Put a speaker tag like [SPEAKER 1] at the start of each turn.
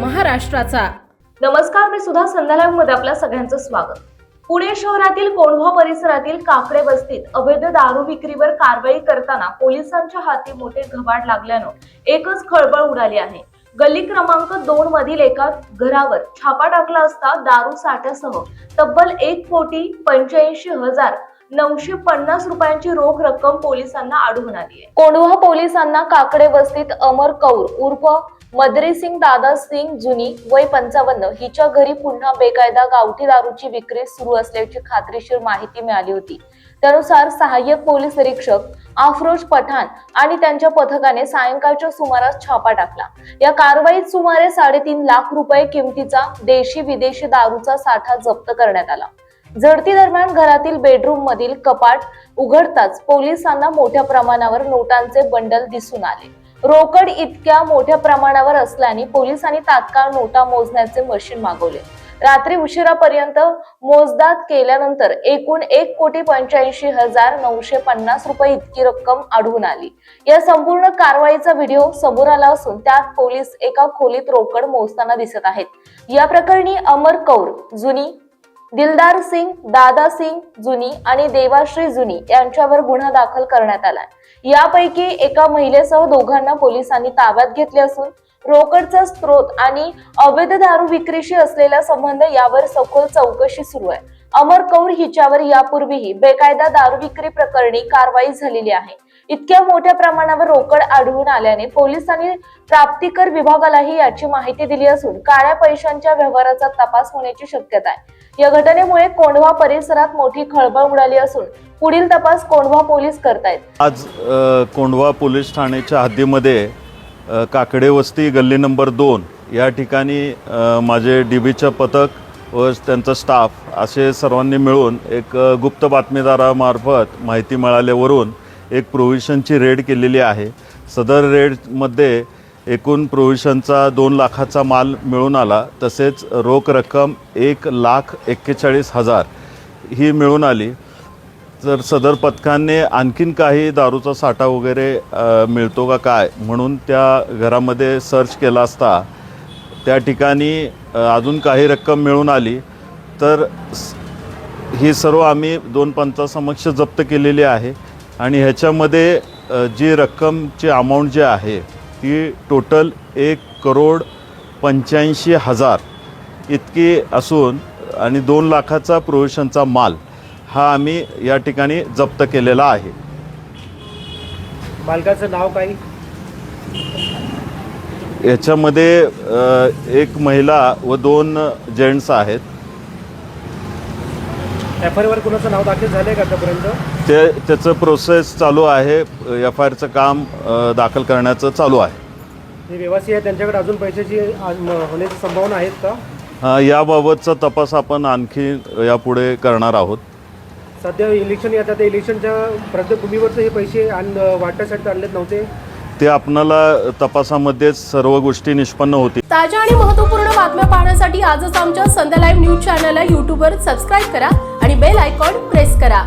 [SPEAKER 1] महाराष्ट्राचा.
[SPEAKER 2] नमस्कार मी सुधा संध्यालायमध्ये आपल्या सगळ्यांचं स्वागत. पुणे शहरातील कोंढवा परिसरातील काकडे वस्तीत अवैध दारू विक्रीवर कारवाई करताना पोलिसांच्या हाती मोठे घबाड लागल्यानं एकच खळबळ उडाली आहे. गल्ली क्रमांक दोन मधील एका घरावर छापा टाकला असता दारू साठ्यासह तब्बल एक कोटी पंच्याऐंशी हजार नऊशे पन्नास रुपयांची रोख रक्कम पोलिसांना आढळून आली आहे. कोंढवा पोलिसांना काकडे वस्तीत अमर कौर उर्फ मदरी सिंग दादा सिंग जुनी वय पंचावन्न हिच्या घरी पुन्हा बेकायदा गावठी दारूची विक्री सुरू असल्याची खात्रीशीर माहिती मिळाली होती. त्यानुसार सहाय्यक पोलीस निरीक्षक आफरोज पठाण आणि त्यांच्या पथकाने सायंकाळच्या सुमारास छापा टाकला. या कारवाईत सुमारे साडेतीन लाख रुपये किमतीचा देशी विदेशी दारूचा साठा जप्त करण्यात आला. झडती दरम्यान घरातील बेडरूम मधील कपाट उघडताच पोलिसांना मोठ्या प्रमाणावर नोटांचे बंडल दिसून आले. रोकड इतक्या मोठ्या प्रमाणावर असल्याने पोलिसांनी तात्काळ नोटा मोजण्याचे मशीन मागवले. रात्री उशिरापर्यंत मोजदाद केल्यानंतर एकूण एक कोटी पंच्याऐंशी हजार नऊशे पन्नास रुपये इतकी रक्कम आढळून आली. या संपूर्ण कारवाईचा व्हिडिओ समोर आला असून त्यात पोलीस एका खोलीत रोकड मोजताना दिसत आहेत. या प्रकरणी अमर कौर जुनी दिलदार सिंग दादा सिंग जुनी आणि देवाश्री जुनी यांच्यावर गुन्हा दाखल करण्यात आला यापैकी एका महिलेसह दोघांना पोलिसांनी ताब्यात घेतले असून रोकडचा स्त्रोत आणि अवैध दारू विक्रीशी असलेला संबंध यावर सखोल चौकशी सुरू आहे. अमर कौर हिच्यावर यापूर्वीही बेकायदा दारू विक्री प्रकरणी कारवाई झालेली आहे. इतक्या मोठ्या प्रमाणावर रोकड आढळून आल्याने पोलिसांनी प्राप्तिकर विभागालाही याची माहिती दिली असून काळ्या पैशांच्या व्यवहाराचा तपास होण्याची शक्यता आहे. या घटनेमुळे कोंढवा परिसरात मोठी खळबळ उडाली असून पुढील तपास कोंढवा पोलीस करतायत.
[SPEAKER 3] आज कोंढवा पोलीस ठाण्याच्या हद्दीमध्ये काकडेवस्ती काकडे वस्ती गल्ली नंबर दोन या ठिकाणी माझे डी बीचं पथक व त्यांचा स्टाफ असे सर्वांनी मिळून एक गुप्त बातमीदारामार्फत माहिती मिळाल्यावरून एक प्रोव्हिशनची रेड केलेली आहे. सदर रेडमध्ये एकूण प्रोव्हिशनचा दोन लाखाचा माल मिळून आला. तसेच रोख रक्कम एक लाख एक्केचाळीस हजार ही मिळून आली. तर सदर पथकाने आणखीन काही दारूचा साठा वगैरे मिळतो का काय म्हणून त्या घरामध्ये सर्च केला असता त्या ठिकाणी अजून काही रक्कम मिळून आली. तर ही सर्व आम्ही दोन पंचासमक्ष जप्त केलेली आहे. आणि ह्याच्यामध्ये जी रक्कमची अमाऊंट जी आहे ती टोटल एक करोड पंच्याऐंशी हजार इतकी असून आणि दोन लाखाचा प्रोव्हिशनचा माल हा आम्ही या ठिकाणी जप्त केलेला आहे.
[SPEAKER 4] मालकाचं नाव काय?
[SPEAKER 3] याच्यामध्ये एक महिला व दोन जेंट्स आहेत.
[SPEAKER 4] एफ आय वर कुणाचं नाव दाखल झालंय का आतापर्यंत?
[SPEAKER 3] ते त्याचं प्रोसेस चालू आहे. एफ आय आरचं काम अ, दाखल करण्याचं चालू आहे.
[SPEAKER 4] जे व्यवसायी आहे त्यांच्याकडे अजून पैशाची आ- म- होण्याची संभावना आहेत का?
[SPEAKER 3] अ, याबाबतचा तपास आपण आणखी यापुढे करणार आहोत.
[SPEAKER 4] सध्या इलेक्शन येतात त्या इलेक्शनच्या प्रत्यभूमीवरचे हे पैसे आण वाटण्यासाठी आणलेत नव्हते?
[SPEAKER 3] ते आपणाला तपासामध्ये सर्व गोष्टी निष्पन्न होतील.
[SPEAKER 1] ताज्या आणि महत्त्वपूर्ण बातम्या पाहण्यासाठी आजच आमच्या संध्या लाईव्ह न्यूज चॅनलला यूट्यूबवर सबस्क्राईब करा. आणि बेल आयकॉन प्रेस करा.